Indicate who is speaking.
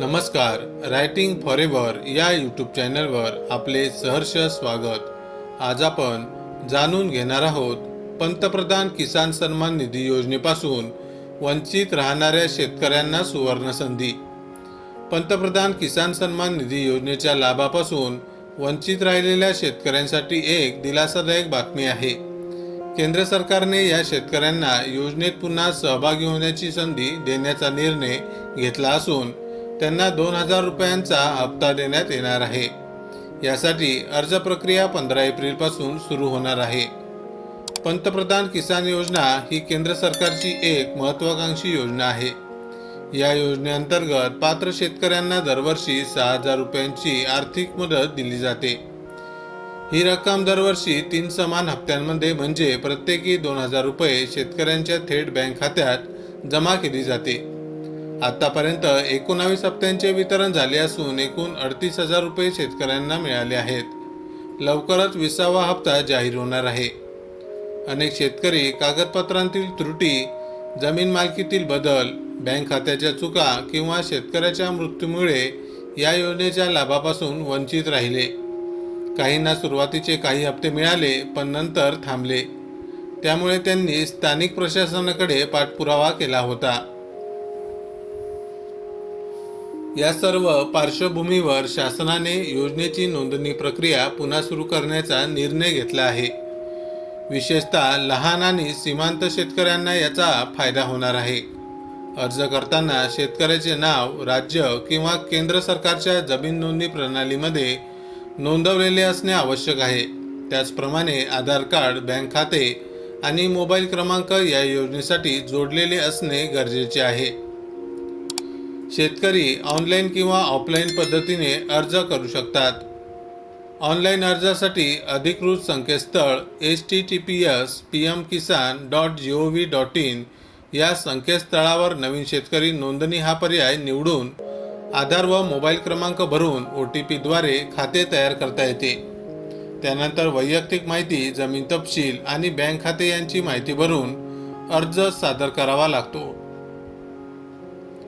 Speaker 1: नमस्कार writing forever या YouTube चॅनलवर आपले सहर्ष स्वागत. आज आपण जाणून घेणार आहोत पंतप्रधान किसान सन्मान निधी योजनेपासून वंचित राहणाऱ्या शेतकऱ्यांना सुवर्ण संधी. पंतप्रधान किसान सन्मान निधी योजनेच्या लाभापासून वंचित राहिलेल्या शेतकऱ्यांसाठी एक दिलासादायक बातमी आहे. केंद्र सरकारने या शेतकऱ्यांना योजनेत पुन्हा सहभागी होण्याची संधी देण्याचा निर्णय घेतला असून त्यांना दोन हजार रुपयांचा हप्ता देण्यात येणार आहे. यासाठी अर्ज प्रक्रिया पंधरा एप्रिलपासून सुरू होणार आहे. पंतप्रधान किसान योजना ही केंद्र सरकारची एक महत्वाकांक्षी योजना आहे. या योजनेअंतर्गत पात्र शेतकऱ्यांना दरवर्षी सहा हजार रुपयांची आर्थिक मदत दिली जाते. ही रक्कम दरवर्षी तीन समान हप्त्यांमध्ये म्हणजे प्रत्येकी दोन हजार रुपये शेतकऱ्यांच्या थेट बँक खात्यात जमा केली जाते. आतापर्यंत एकोणावीस हप्त्यांचे वितरण झाले असून एकूण अडतीस हजार रुपये शेतकऱ्यांना मिळाले आहेत. लवकरच विसावा हप्ता जाहीर होणार आहे. अनेक शेतकरी कागदपत्रांतील त्रुटी जमीन मालकीतील बदल बँक खात्याच्या चुका किंवा शेतकऱ्याच्या मृत्यूमुळे या योजनेच्या लाभापासून वंचित राहिले. काहींना सुरुवातीचे काही हप्ते मिळाले पण नंतर थांबले. त्यामुळे त्यांनी स्थानिक प्रशासनाकडे पाठपुरावा केला होता. या सर्व पार्श्वभूमीवर शासनाने योजनेची नोंदणी प्रक्रिया पुन्हा सुरू करण्याचा निर्णय घेतला आहे. विशेषतः लहान आणि सीमांत शेतकऱ्यांना याचा फायदा होणार आहे. अर्ज करताना शेतकऱ्याचे नाव राज्य किंवा केंद्र सरकारच्या जमीन नोंदणी प्रणालीमध्ये नोंदवलेले असणे आवश्यक आहे. त्याचप्रमाणे आधार कार्ड बँक खाते आणि मोबाईल क्रमांक या योजनेसाठी जोडलेले असणे गरजेचे आहे. शेतकरी ऑनलाईन किंवा ऑफलाईन पद्धतीने अर्ज करू शकतात. ऑनलाईन अर्जासाठी अधिकृत संकेतस्थळ H T T P S P M Kisan dot G O V dot in या संकेतस्थळावर नवीन शेतकरी नोंदणी हा पर्याय निवडून आधार व मोबाईल क्रमांक भरून ओ टी पीद्वारे खाते तयार करता येते. त्यानंतर वैयक्तिक माहिती जमीन तपशील आणि बँक खाते यांची माहिती भरून अर्ज सादर करावा लागतो.